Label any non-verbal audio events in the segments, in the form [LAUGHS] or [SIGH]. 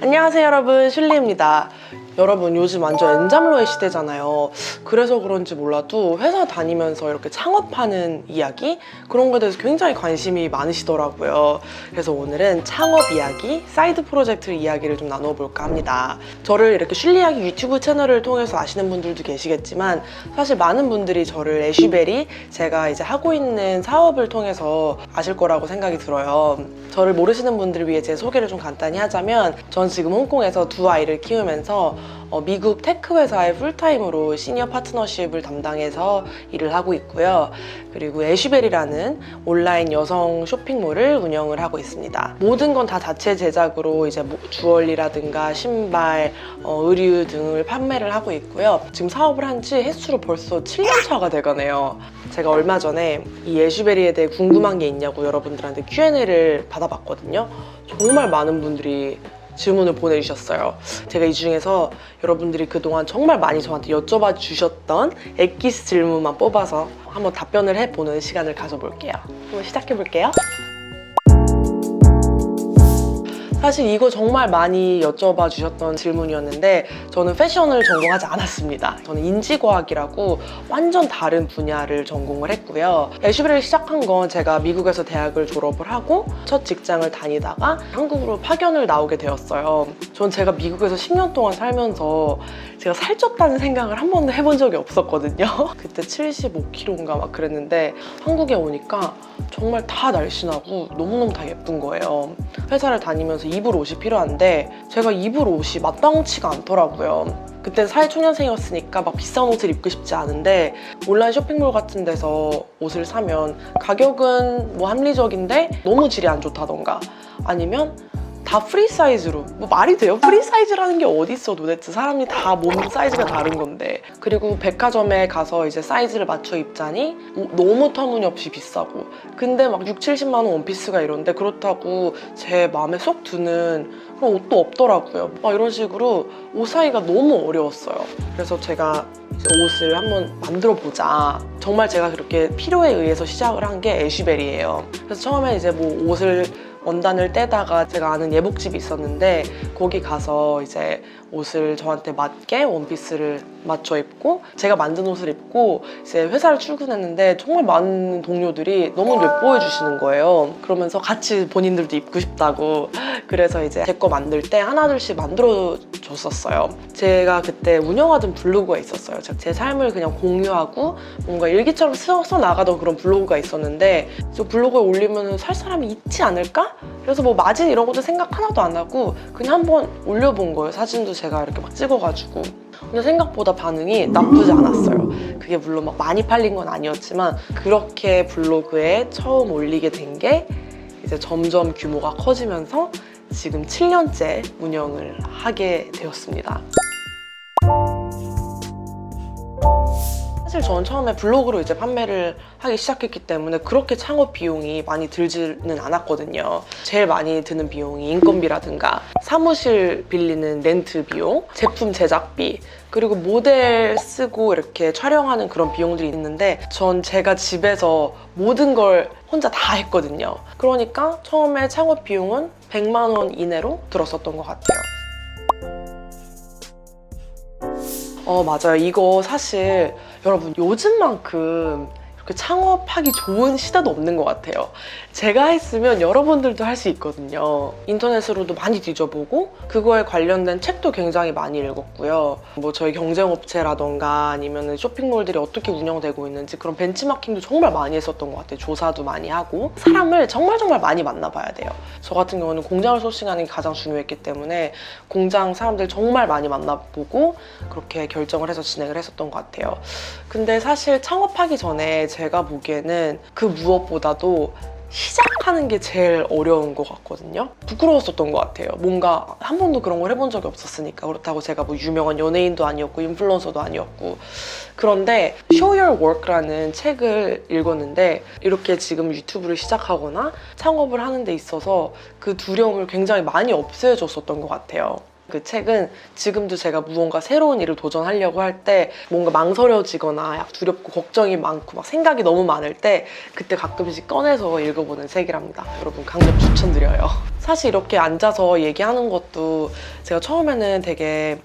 안녕하세요 여러분. 슐리입니다 여러분 요즘 완전 엔잡러의 시대잖아요. 그래서 그런지 몰라도 회사 다니면서 이렇게 창업하는 이야기? 그런 거에 대해서 굉장히 관심이 많으시더라고요. 그래서 오늘은 창업 이야기, 사이드 프로젝트 이야기를 좀 나눠볼까 합니다. 저를 이렇게 슐리 이야기 유튜브 채널을 통해서 아시는 분들도 계시겠지만 사실 많은 분들이 저를 애쉬베리 제가 이제 하고 있는 사업을 통해서 아실 거라고 생각이 들어요. 저를 모르시는 분들을 위해 제 소개를 좀 간단히 하자면 전 지금 홍콩에서 두 아이를 키우면서 어, 미국 테크 회사의 풀타임으로 시니어 파트너십을 담당해서 일을 하고 있고요. 그리고 애쉬벨이라는 온라인 여성 쇼핑몰을 운영을 하고 있습니다. 모든 건 다 자체 제작으로 이제 뭐 주얼리라든가 신발, 어, 의류 등을 판매를 하고 있고요. 지금 사업을 한 지 횟수로 벌써 7년 차가 돼가네요. 제가 얼마 전에 이 애쉬베리에 대해 궁금한 게 있냐고 여러분들한테 Q&A를 받아봤거든요. 정말 많은 분들이 질문을 보내주셨어요. 제가 이 중에서 여러분들이 그동안 정말 많이 저한테 여쭤봐 주셨던 엑기스 질문만 뽑아서 한번 답변을 해보는 시간을 가져볼게요. 한번 시작해볼게요. 사실 이거 정말 많이 여쭤봐 주셨던 질문이었는데 저는 패션을 전공하지 않았습니다. 저는 인지과학이라고 완전 다른 분야를 전공을 했고요. 애쉬베리를 시작한 건 제가 미국에서 대학을 졸업을 하고 첫 직장을 다니다가 한국으로 파견을 나오게 되었어요. 전 제가 미국에서 10년 동안 살면서 제가 살쪘다는 생각을 한 번도 해본 적이 없었거든요. [LAUGHS] 그때 75kg인가 막 그랬는데 한국에 오니까 정말 다 날씬하고 너무너무 다 예쁜 거예요. 회사를 다니면서 입을 옷이 필요한데 제가 입을 옷이 마땅치가 않더라고요. 그때 사회초년생이었으니까 막 비싼 옷을 입고 싶지 않은데 온라인 쇼핑몰 같은 데서 옷을 사면 가격은 뭐 합리적인데 너무 질이 안 좋다던가 아니면 다 프리 사이즈로 뭐 말이 돼요? 프리 사이즈라는 게 어디 있어 도대체 사람이 다 몸 사이즈가 다른 건데 그리고 백화점에 가서 이제 사이즈를 맞춰 입자니 오- 너무 터무니없이 비싸고 근데 막 6, 70만 원 원피스가 이런데 그렇다고 제 마음에 쏙 드는 그런 옷도 없더라고요 막 이런 식으로 옷 사기가 너무 어려웠어요 그래서 제가 옷을 한번 만들어 보자. 정말 제가 그렇게 필요에 의해서 시작을 한 게 애쉬베리예요. 그래서 처음에 이제 뭐 옷을 원단을 떼다가 제가 아는 예복집이 있었는데 거기 가서 이제 옷을 저한테 맞게 원피스를 맞춰 입고 제가 만든 옷을 입고 이제 회사를 출근했는데 정말 많은 동료들이 너무 예뻐해 주시는 거예요. 그러면서 같이 본인들도 입고 싶다고 그래서 이제 제 거 만들 때 하나둘씩 만들어 줬었어요. 제가 그때 운영하던 블로그가 있었어요. 제 삶을 그냥 공유하고 뭔가 일기처럼 써, 써 나가던 그런 블로그가 있었는데 저 블로그에 올리면 살 사람이 있지 않을까? 그래서 뭐 마진 이런 것도 생각 하나도 안 하고 그냥 한번 올려본 거예요. 사진도 제가 이렇게 막 찍어가지고. 근데 생각보다 반응이 나쁘지 않았어요. 그게 물론 막 많이 팔린 건 아니었지만 그렇게 블로그에 처음 올리게 된 게 이제 점점 규모가 커지면서 지금 7년째 운영을 하게 되었습니다. 사실 저는 처음에 블로그로 이제 판매를 하기 시작했기 때문에 그렇게 창업 비용이 많이 들지는 않았거든요. 제일 많이 드는 비용이 인건비라든가 사무실 빌리는 렌트 비용, 제품 제작비, 그리고 모델 쓰고 이렇게 촬영하는 그런 비용들이 있는데 전 제가 집에서 모든 걸 혼자 다 했거든요. 그러니까 처음에 창업 비용은 100만 원 이내로 들었었던 것 같아요. 어, 맞아요. 이거 사실 여러분 요즘만큼 이렇게 창업하기 좋은 시대도 없는 것 같아요. 제가 했으면 여러분들도 할 수 있거든요. 인터넷으로도 많이 뒤져보고 그거에 관련된 책도 굉장히 많이 읽었고요. 뭐 저희 경쟁업체라던가 아니면 쇼핑몰들이 어떻게 운영되고 있는지 그런 벤치마킹도 정말 많이 했었던 것 같아요. 조사도 많이 하고 사람을 정말 정말 많이 만나봐야 돼요. 저 같은 경우는 공장을 소싱하는 게 가장 중요했기 때문에 공장 사람들 정말 많이 만나보고 그렇게 결정을 해서 진행을 했었던 것 같아요. 근데 사실 창업하기 전에 제가 보기에는 그 무엇보다도 시작하는 게 제일 어려운 것 같거든요. 부끄러웠었던 것 같아요. 뭔가 한 번도 그런 걸 해본 적이 없었으니까. 그렇다고 제가 뭐 유명한 연예인도 아니었고, 인플루언서도 아니었고. 그런데 Show Your Work라는 책을 읽었는데, 이렇게 지금 유튜브를 시작하거나 창업을 하는 데 있어서 그 두려움을 굉장히 많이 없애줬었던 것 같아요. 그 책은 지금도 제가 무언가 새로운 일을 도전하려고 할 때 뭔가 망설여지거나 약 두렵고 걱정이 많고 막 생각이 너무 많을 때 그때 가끔씩 꺼내서 읽어보는 책이랍니다. 여러분 강력 추천드려요. 사실 이렇게 앉아서 얘기하는 것도 제가 처음에는 되게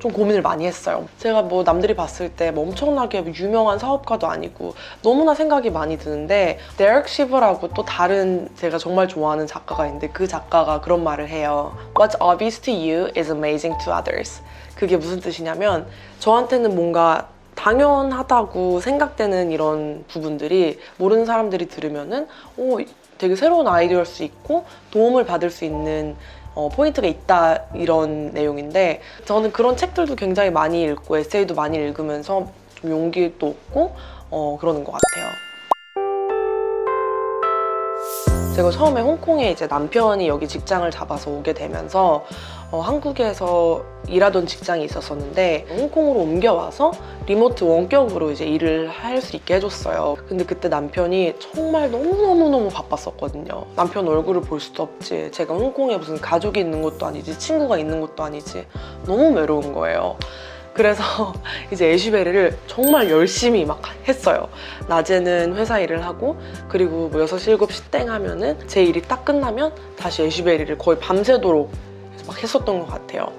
좀 고민을 많이 했어요. 제가 뭐 남들이 봤을 때 뭐 엄청나게 유명한 사업가도 아니고 너무나 생각이 많이 드는데 데렉 시버라고 또 다른 제가 정말 좋아하는 작가가 있는데 그 작가가 그런 말을 해요. What's obvious to you is amazing to others. 그게 무슨 뜻이냐면 저한테는 뭔가 당연하다고 생각되는 이런 부분들이 모르는 사람들이 들으면은 오 되게 새로운 아이디어일 수 있고 도움을 받을 수 있는 어, 포인트가 있다 이런 내용인데 저는 그런 책들도 굉장히 많이 읽고 에세이도 많이 읽으면서 좀 용기도 얻고 어, 그러는 것 같아요. 제가 처음에 홍콩에 이제 남편이 여기 직장을 잡아서 오게 되면서 어, 한국에서 일하던 직장이 있었었는데 홍콩으로 옮겨와서 리모트 원격으로 이제 일을 할 수 있게 해줬어요. 근데 그때 남편이 정말 너무너무너무 바빴었거든요. 남편 얼굴을 볼 수도 없지. 제가 홍콩에 무슨 가족이 있는 것도 아니지, 친구가 있는 것도 아니지. 너무 외로운 거예요. 그래서 [LAUGHS] 이제 애쉬베리를 정말 열심히 막 했어요. 낮에는 회사 일을 하고 그리고 뭐 6시, 7시 땡 하면은 제 일이 딱 끝나면 다시 애쉬베리를 거의 밤새도록 막 했었던 것 같아요.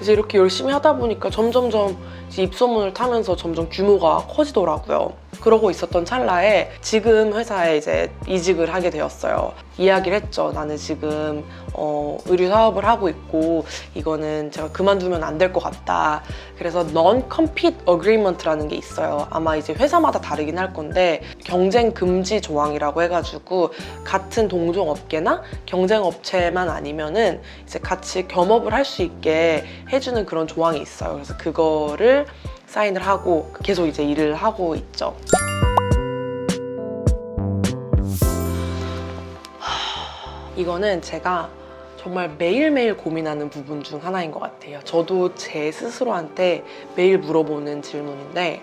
이제 이렇게 열심히 하다 보니까 점점점 입소문을 타면서 점점 규모가 커지더라고요. 그러고 있었던 찰나에 지금 회사에 이제 이직을 하게 되었어요. 이야기를 했죠. 나는 지금 어, 의류 사업을 하고 있고 이거는 제가 그만두면 안 될 것 같다. 그래서 non-compete agreement라는 게 있어요. 아마 이제 회사마다 다르긴 할 건데 경쟁 금지 조항이라고 해가지고 같은 동종 업계나 경쟁 업체만 아니면은 이제 같이 겸업을 할 수 있게 해주는 그런 조항이 있어요. 그래서 그거를 사인을 하고 계속 이제 일을 하고 있죠. 이거는 제가 정말 매일매일 고민하는 부분 중 하나인 것 같아요. 저도 제 스스로한테 매일 물어보는 질문인데,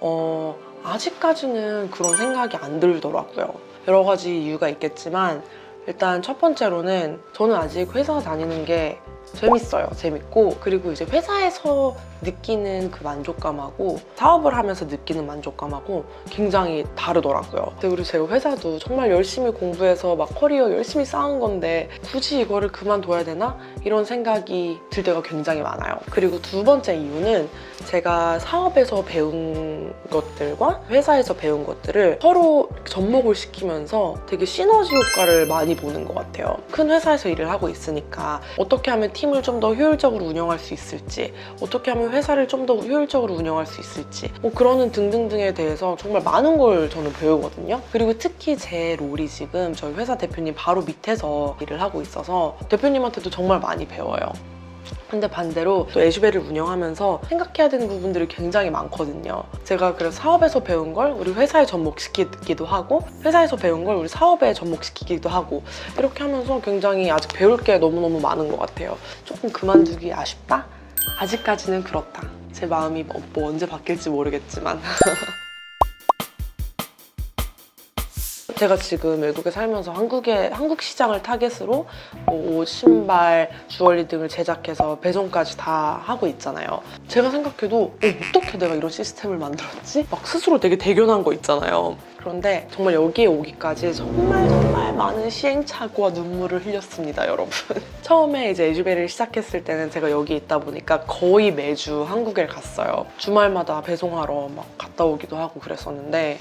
어, 아직까지는 그런 생각이 안 들더라고요. 여러 가지 이유가 있겠지만, 일단 첫 번째로는 저는 아직 회사 다니는 게 재밌어요. 재밌고 그리고 이제 회사에서 느끼는 그 만족감하고 사업을 하면서 느끼는 만족감하고 굉장히 다르더라고요. 그리고 제가 회사도 정말 열심히 공부해서 막 커리어 열심히 쌓은 건데 굳이 이거를 그만둬야 되나? 이런 생각이 들 때가 굉장히 많아요. 그리고 두 번째 이유는 제가 사업에서 배운 것들과 회사에서 배운 것들을 서로 접목을 시키면서 되게 시너지 효과를 많이 보는 것 같아요. 큰 회사에서 일을 하고 있으니까 어떻게 하면 팀을 좀 더 효율적으로 운영할 수 있을지, 어떻게 하면 회사를 좀 더 효율적으로 운영할 수 있을지, 뭐 그러는 등등등에 대해서 정말 많은 걸 저는 배우거든요. 그리고 특히 제 롤이 지금 저희 회사 대표님 바로 밑에서 일을 하고 있어서 대표님한테도 정말 많이 배워요. 근데 반대로 또 애쉬베를 운영하면서 생각해야 되는 부분들이 굉장히 많거든요. 제가 그래서 사업에서 배운 걸 우리 회사에 접목시키기도 하고 회사에서 배운 걸 우리 사업에 접목시키기도 하고 이렇게 하면서 굉장히 아직 배울 게 너무너무 많은 것 같아요. 조금 그만두기 아쉽다? 아직까지는 그렇다. 제 마음이 뭐, 뭐 언제 바뀔지 모르겠지만. [LAUGHS] 제가 지금 외국에 살면서 한국의 한국 시장을 타겟으로 뭐 옷, 신발, 주얼리 등을 제작해서 배송까지 다 하고 있잖아요. 제가 생각해도 어, 어떻게 내가 이런 시스템을 만들었지? 막 스스로 되게 대견한 거 있잖아요. 그런데 정말 여기에 오기까지 정말 정말 많은 시행착오와 눈물을 흘렸습니다, 여러분. [LAUGHS] 처음에 이제 에주베를 시작했을 때는 제가 여기 있다 보니까 거의 매주 한국에 갔어요. 주말마다 배송하러 막 갔다 오기도 하고 그랬었는데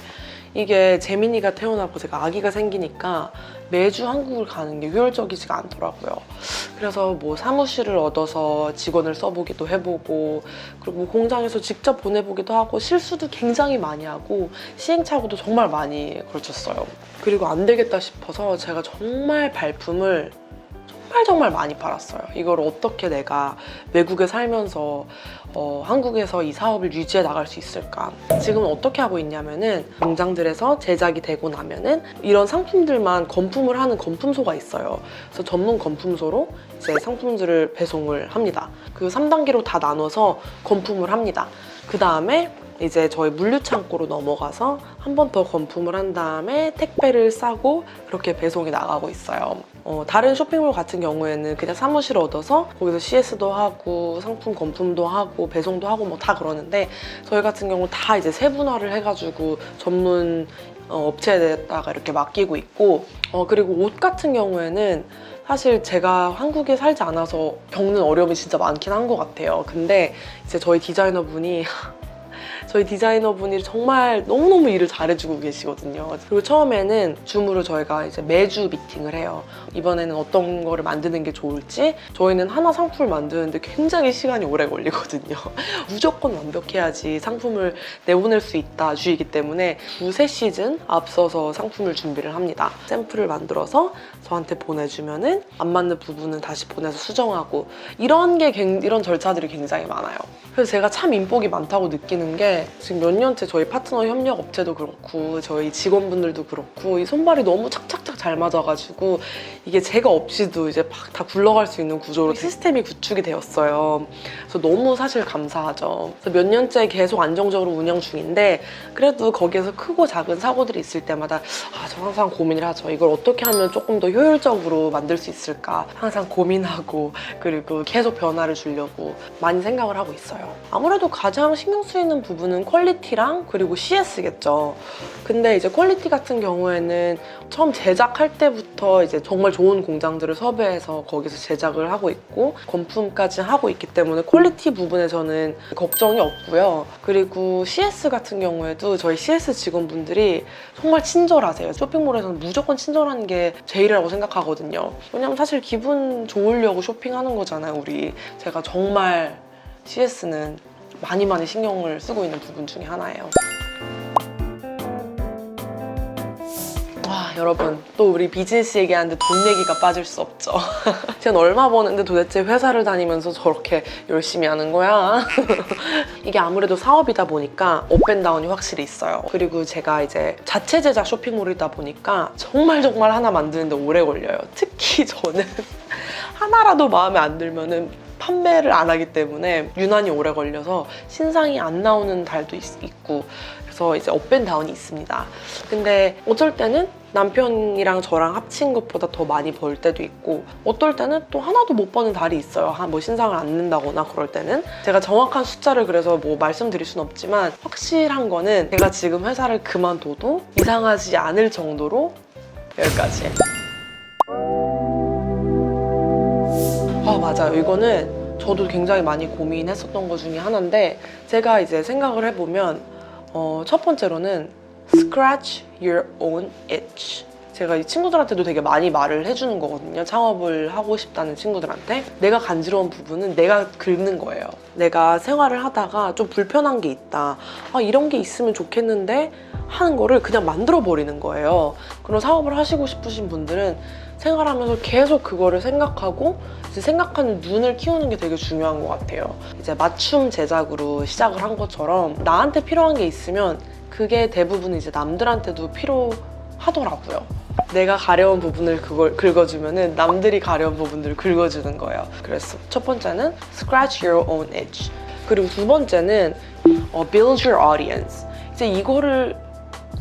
이게 재민이가 태어나고 제가 아기가 생기니까 매주 한국을 가는 게 효율적이지가 않더라고요. 그래서 뭐 사무실을 얻어서 직원을 써보기도 해보고 그리고 뭐 공장에서 직접 보내보기도 하고 실수도 굉장히 많이 하고 시행착오도 정말 많이 걸쳤어요. 그리고 안 되겠다 싶어서 제가 정말 발품을 정말 정말 많이 팔았어요. 이걸 어떻게 내가 외국에 살면서 어, 한국에서 이 사업을 유지해 나갈 수 있을까? 지금 어떻게 하고 있냐면은 공장들에서 제작이 되고 나면은 이런 상품들만 건품을 하는 건품소가 있어요. 그래서 전문 건품소로 이제 상품들을 배송을 합니다. 그 3단계로 다 나눠서 건품을 합니다. 그 다음에 이제 저희 물류 창고로 넘어가서 한 번 더 건품을 한 다음에 택배를 싸고 그렇게 배송이 나가고 있어요. 어, 다른 쇼핑몰 같은 경우에는 그냥 사무실 얻어서 거기서 CS도 하고 상품 건품도 하고 배송도 하고 뭐 다 그러는데 저희 같은 경우 다 이제 세분화를 해가지고 전문 어, 업체에다가 이렇게 맡기고 있고 어, 그리고 옷 같은 경우에는 사실 제가 한국에 살지 않아서 겪는 어려움이 진짜 많긴 한 것 같아요. 근데 이제 저희 디자이너분이 [LAUGHS] 저희 디자이너분이 정말 너무너무 일을 잘해주고 계시거든요. 그리고 처음에는 줌으로 저희가 이제 매주 미팅을 해요. 이번에는 어떤 거를 만드는 게 좋을지 저희는 하나 상품을 만드는데 굉장히 시간이 오래 걸리거든요. [LAUGHS] 무조건 완벽해야지 상품을 내보낼 수 있다 주의기 때문에 두세 시즌 앞서서 상품을 준비를 합니다. 샘플을 만들어서 저한테 보내주면은 안 맞는 부분은 다시 보내서 수정하고 이런 게 굉- 이런 절차들이 굉장히 많아요. 그래서 제가 참 인복이 많다고 느끼는 게 지금 몇 년째 저희 파트너 협력 업체도 그렇고 저희 직원분들도 그렇고 이 손발이 너무 착착착 잘 맞아가지고 이게 제가 없이도 이제 막 다 굴러갈 수 있는 구조로 시스템이 구축이 되었어요. 그래서 너무 사실 감사하죠. 그래서 몇 년째 계속 안정적으로 운영 중인데 그래도 거기에서 크고 작은 사고들이 있을 때마다 아, 저 항상 고민을 하죠. 이걸 어떻게 하면 조금 더 효율적으로 만들 수 있을까 항상 고민하고 그리고 계속 변화를 주려고 많이 생각을 하고 있어요. 아무래도 가장 신경 쓰이는 부분 은 퀄리티랑 그리고 CS겠죠. 근데 이제 퀄리티 같은 경우에는 처음 제작할 때부터 이제 정말 좋은 공장들을 섭외해서 거기서 제작을 하고 있고 건품까지 하고 있기 때문에 퀄리티 부분에서는 걱정이 없고요. 그리고 CS 같은 경우에도 저희 CS 직원분들이 정말 친절하세요. 쇼핑몰에서는 무조건 친절한 게 제일이라고 생각하거든요. 왜냐면 사실 기분 좋으려고 쇼핑하는 거잖아요, 우리. 제가 정말 CS는 많이 많이 신경을 쓰고 있는 부분 중에 하나예요. 와 여러분 또 우리 비즈니스 얘기하는데 돈 얘기가 빠질 수 없죠. [LAUGHS] 쟤는 얼마 버는데 도대체 회사를 다니면서 저렇게 열심히 하는 거야? [LAUGHS] 이게 아무래도 사업이다 보니까 업앤다운이 확실히 있어요. 그리고 제가 이제 자체 제작 쇼핑몰이다 보니까 정말 정말 하나 만드는데 오래 걸려요. 특히 저는 [LAUGHS] 하나라도 마음에 안 들면은 판매를 안 하기 때문에 유난히 오래 걸려서 신상이 안 나오는 달도 있, 있고 그래서 이제 업앤다운이 있습니다. 근데 어쩔 때는 남편이랑 저랑 합친 것보다 더 많이 벌 때도 있고 어떨 때는 또 하나도 못 버는 달이 있어요. 한뭐 신상을 안 낸다거나 그럴 때는 제가 정확한 숫자를 그래서 뭐 말씀드릴 수는 없지만 확실한 거는 제가 지금 회사를 그만둬도 이상하지 않을 정도로 여기까지. 맞아요. 이거는 저도 굉장히 많이 고민했었던 것 중에 하나인데 제가 이제 생각을 해보면 어, 첫 번째로는 scratch your own itch. 제가 이 친구들한테도 되게 많이 말을 해주는 거거든요. 창업을 하고 싶다는 친구들한테. 내가 간지러운 부분은 내가 긁는 거예요. 내가 생활을 하다가 좀 불편한 게 있다. 아 이런 게 있으면 좋겠는데 하는 거를 그냥 만들어 버리는 거예요. 그런 사업을 하시고 싶으신 분들은 생활하면서 계속 그거를 생각하고 이제 생각하는 눈을 키우는 게 되게 중요한 것 같아요. 이제 맞춤 제작으로 시작을 한 것처럼 나한테 필요한 게 있으면 그게 대부분 이제 남들한테도 필요하더라고요. 내가 가려운 부분을 그걸 긁어주면은 남들이 가려운 부분들을 긁어주는 거예요. 그래서 첫 번째는 scratch your own itch. 그리고 두 번째는 어, build your audience. 이제 이거를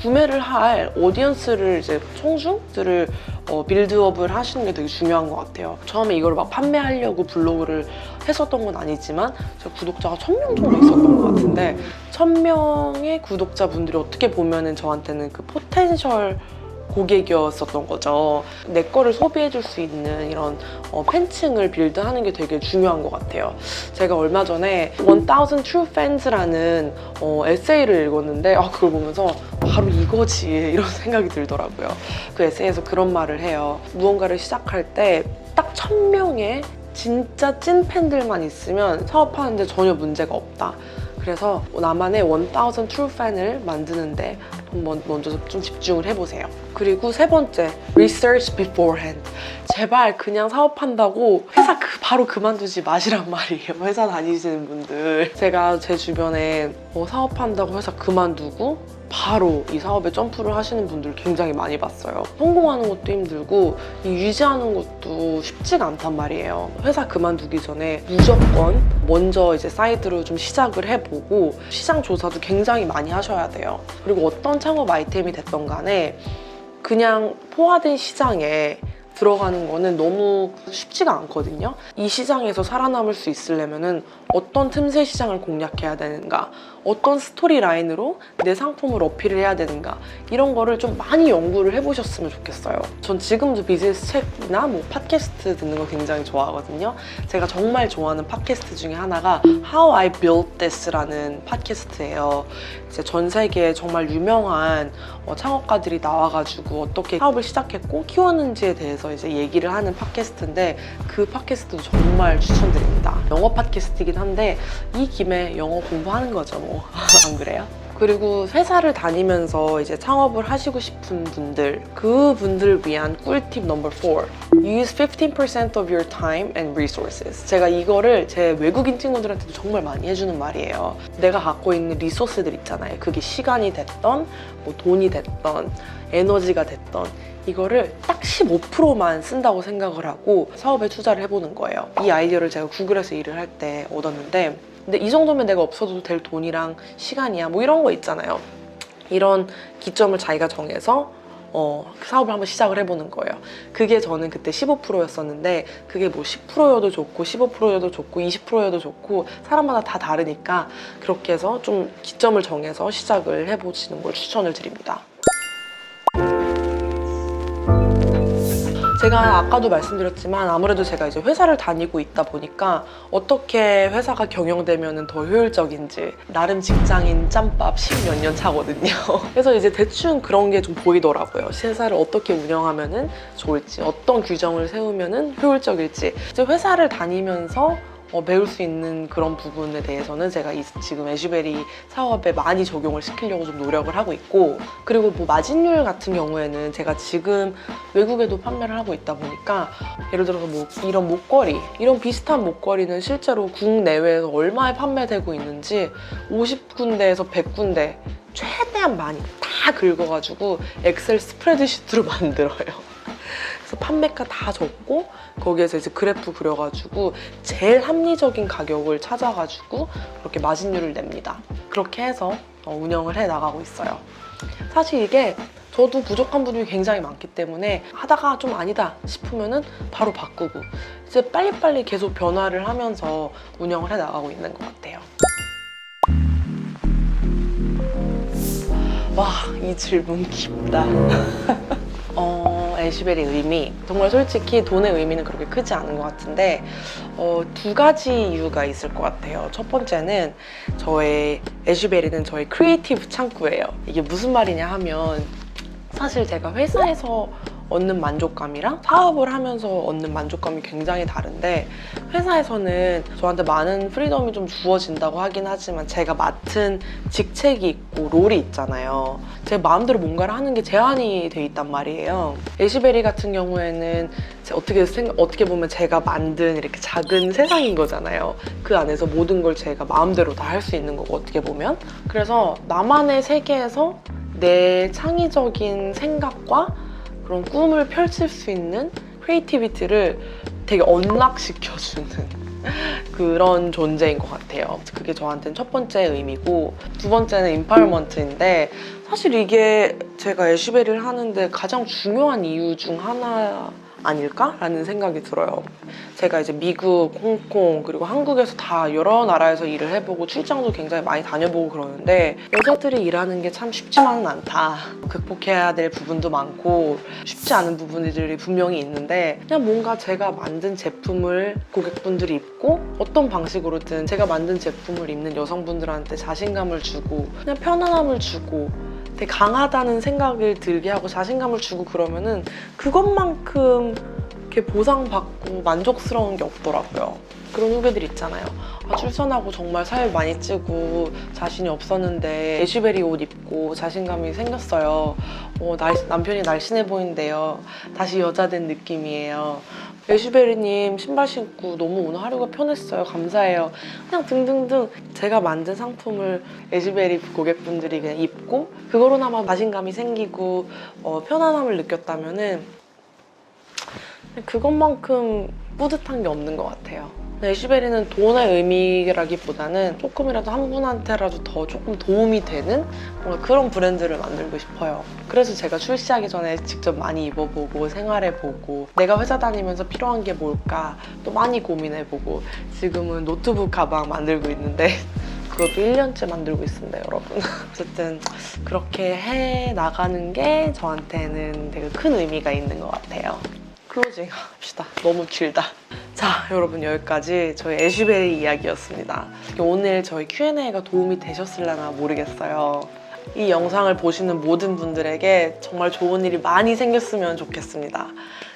구매를 할 오디언스를 이제 청중들을 어, 빌드업을 하시는 게 되게 중요한 것 같아요. 처음에 이걸 막 판매하려고 블로그를 했었던 건 아니지만 제 구독자가 1000명 정도 있었던 것 같은데 1000명의 구독자분들이 어떻게 보면은 저한테는 그 포텐셜 고객이었었던 거죠. 내 거를 소비해 줄 수 있는 이런 어, 팬층을 빌드하는 게 되게 중요한 것 같아요. 제가 얼마 전에 1000 True Fans라는 어, 에세이를 읽었는데 아, 그걸 보면서 바로 이거지 이런 [LAUGHS] 생각이 들더라고요. 그 에세이에서 그런 말을 해요. 무언가를 시작할 때딱 1000명의 진짜 찐 팬들만 있으면 사업하는데 전혀 문제가 없다. 그래서 나만의 1000 True Fan을 만드는데 한번 먼저 좀 집중을 해보세요. 그리고 세 번째, research beforehand. 제발 그냥 사업한다고 회사 그- 바로 그만두지 마시란 말이에요. [LAUGHS] 회사 다니시는 분들. 제가 제 주변에 뭐 사업한다고 회사 그만두고 바로 이 사업에 점프를 하시는 분들 굉장히 많이 봤어요. 성공하는 것도 힘들고 이 유지하는 것도 쉽지가 않단 말이에요. 회사 그만두기 전에 무조건 먼저 이제 사이드로 좀 시작을 해보고 시장 조사도 굉장히 많이 하셔야 돼요. 그리고 어떤 창업 아이템이 됐던 간에 그냥 포화된 시장에 들어가는 거는 너무 쉽지가 않거든요. 이 시장에서 살아남을 수 있으려면은 어떤 틈새 시장을 공략해야 되는가, 어떤 스토리 라인으로 내 상품을 어필을 해야 되는가 이런 거를 좀 많이 연구를 해보셨으면 좋겠어요. 전 지금도 비즈니스 책이나 뭐 팟캐스트 듣는 거 굉장히 좋아하거든요. 제가 정말 좋아하는 팟캐스트 중에 하나가 How I Built This라는 팟캐스트예요. 이제 전 세계에 정말 유명한 어, 창업가들이 나와가지고 어떻게 사업을 시작했고 키웠는지에 대해서 이제 얘기를 하는 팟캐스트인데 그 팟캐스트도 정말 추천드립니다. 영어 팟캐스트이긴 한데 이 김에 영어 공부하는 거죠, 뭐. [LAUGHS] 안 그래요? 그리고 회사를 다니면서 이제 창업을 하시고 싶은 분들, 그 분들을 위한 꿀팁 넘버 4. Use 15% of your time and resources. 제가 이거를 제 외국인 친구들한테도 정말 많이 해주는 말이에요. 내가 갖고 있는 리소스들 있잖아요. 그게 시간이 됐던, 뭐 돈이 됐던, 에너지가 됐던, 이거를 딱 15%만 쓴다고 생각을 하고 사업에 투자를 해보는 거예요. 이 아이디어를 제가 구글에서 일을 할 때 얻었는데 근데 이 정도면 내가 없어도 될 돈이랑 시간이야 뭐 이런 거 있잖아요. 이런 기점을 자기가 정해서 어, 사업을 한번 시작을 해보는 거예요. 그게 저는 그때 15%였었는데 그게 뭐 10%여도 좋고 15%여도 좋고 20%여도 좋고 사람마다 다 다르니까 그렇게 해서 좀 기점을 정해서 시작을 해보시는 걸 추천을 드립니다. 제가 아까도 말씀드렸지만 아무래도 제가 이제 회사를 다니고 있다 보니까 어떻게 회사가 경영되면 더 효율적인지 나름 직장인 짬밥 10몇 년 차거든요. [LAUGHS] 그래서 이제 대충 그런 게 좀 보이더라고요. 회사를 어떻게 운영하면 좋을지, 어떤 규정을 세우면 효율적일지. 이제 회사를 다니면서 어, 배울 수 있는 그런 부분에 대해서는 제가 이- 지금 애쉬베리 사업에 많이 적용을 시키려고 좀 노력을 하고 있고 그리고 뭐 마진율 같은 경우에는 제가 지금 외국에도 판매를 하고 있다 보니까 예를 들어서 뭐 이런 목걸이 이런 비슷한 목걸이는 실제로 국내외에서 얼마에 판매되고 있는지 50군데에서 100군데 최대한 많이 다 긁어가지고 엑셀 스프레드시트로 [LAUGHS] 만들어요. 그래서 판매가 다 적고 거기에서 이제 그래프 그려가지고 제일 합리적인 가격을 찾아가지고 그렇게 마진율을 냅니다. 그렇게 해서 어, 운영을 해 나가고 있어요. 사실 이게 저도 부족한 부분이 굉장히 많기 때문에 하다가 좀 아니다 싶으면은 바로 바꾸고 이제 빨리빨리 계속 변화를 하면서 운영을 해 나가고 있는 것 같아요. 와, 이 질문 깊다. [LAUGHS] 어, 애쉬벨의 의미. 정말 솔직히 돈의 의미는 그렇게 크지 않은 것 같은데, 어, 두 가지 이유가 있을 것 같아요. 첫 번째는 저의 애쉬베리는 저의 크리에이티브 창구예요. 이게 무슨 말이냐 하면, 사실 제가 회사에서 얻는 만족감이랑 사업을 하면서 얻는 만족감이 굉장히 다른데 회사에서는 저한테 많은 프리덤이 좀 주어진다고 하긴 하지만 제가 맡은 직책이 있고 롤이 있잖아요. 제 마음대로 뭔가를 하는 게 제한이 돼 있단 말이에요. 애쉬베리 같은 경우에는 제- 어떻게 생각, 어떻게 보면 제가 만든 이렇게 작은 세상인 거잖아요. 그 안에서 모든 걸 제가 마음대로 다 할 수 있는 거고 어떻게 보면 그래서 나만의 세계에서 내 창의적인 생각과 그런 꿈을 펼칠 수 있는 크리에이티비티를 되게 언락시켜주는 [LAUGHS] 그런 존재인 것 같아요. 그게 저한테는 첫 번째 의미고 두 번째는 인파이먼트인데 사실 이게 제가 애쉬베리를 하는데 가장 중요한 이유 중 하나 아닐까라는 생각이 들어요. 제가 이제 미국, 홍콩 그리고 한국에서 다 여러 나라에서 일을 해보고 출장도 굉장히 많이 다녀보고 그러는데 여자들이 일하는 게 참 쉽지만은 않다. 극복해야 될 부분도 많고 쉽지 않은 부분들이 분명히 있는데 그냥 뭔가 제가 만든 제품을 고객분들이 입고 어떤 방식으로든 제가 만든 제품을 입는 여성분들한테 자신감을 주고 그냥 편안함을 주고 되게 강하다는 생각을 들게 하고 자신감을 주고 그러면은 그것만큼 이렇게 보상받고 만족스러운 게 없더라고요. 그런 후배들 있잖아요. 아, 출산하고 정말 살 많이 찌고 자신이 없었는데 애쉬베리 옷 입고 자신감이 생겼어요. 어, 날- 남편이 날씬해 보이는데요. 다시 여자 된 느낌이에요. 애쉬베리님 신발 신고 너무 오늘 하루가 편했어요. 감사해요. 그냥 등등등 제가 만든 상품을 애쉬베리 고객분들이 그냥 입고 그거로나마 자신감이 생기고 어, 편안함을 느꼈다면은 그것만큼 뿌듯한 게 없는 것 같아요. 에시베리는 돈의 의미라기보다는 조금이라도 한 분한테라도 더 조금 도움이 되는 뭔가 그런 브랜드를 만들고 싶어요. 그래서 제가 출시하기 전에 직접 많이 입어보고 생활해보고 내가 회사 다니면서 필요한 게 뭘까 또 많이 고민해보고 지금은 노트북 가방 만들고 있는데 [LAUGHS] 그것도 1년째 만들고 있습니다, 여러분. [LAUGHS] 어쨌든 그렇게 해 나가는 게 저한테는 되게 큰 의미가 있는 것 같아요. 클로징 합시다. 너무 길다. 자, 여러분 여기까지 저희 애쉬베리 이야기였습니다. 오늘 저희 Q&A가 도움이 되셨을려나 모르겠어요. 이 영상을 보시는 모든 분들에게 정말 좋은 일이 많이 생겼으면 좋겠습니다.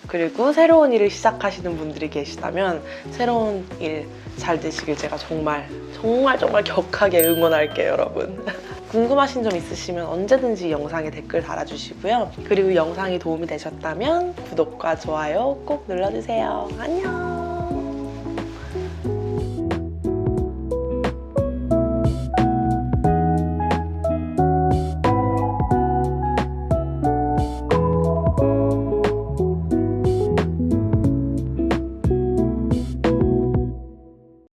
그리고 새로운 일을 시작하시는 분들이 계시다면 새로운 일 잘 되시길 제가 정말 정말 정말 격하게 응원할게요, 여러분. [LAUGHS] 궁금하신 점 있으시면 언제든지 영상에 댓글 달아주시고요. 그리고 영상이 도움이 되셨다면 구독과 좋아요 꼭 눌러주세요. 안녕!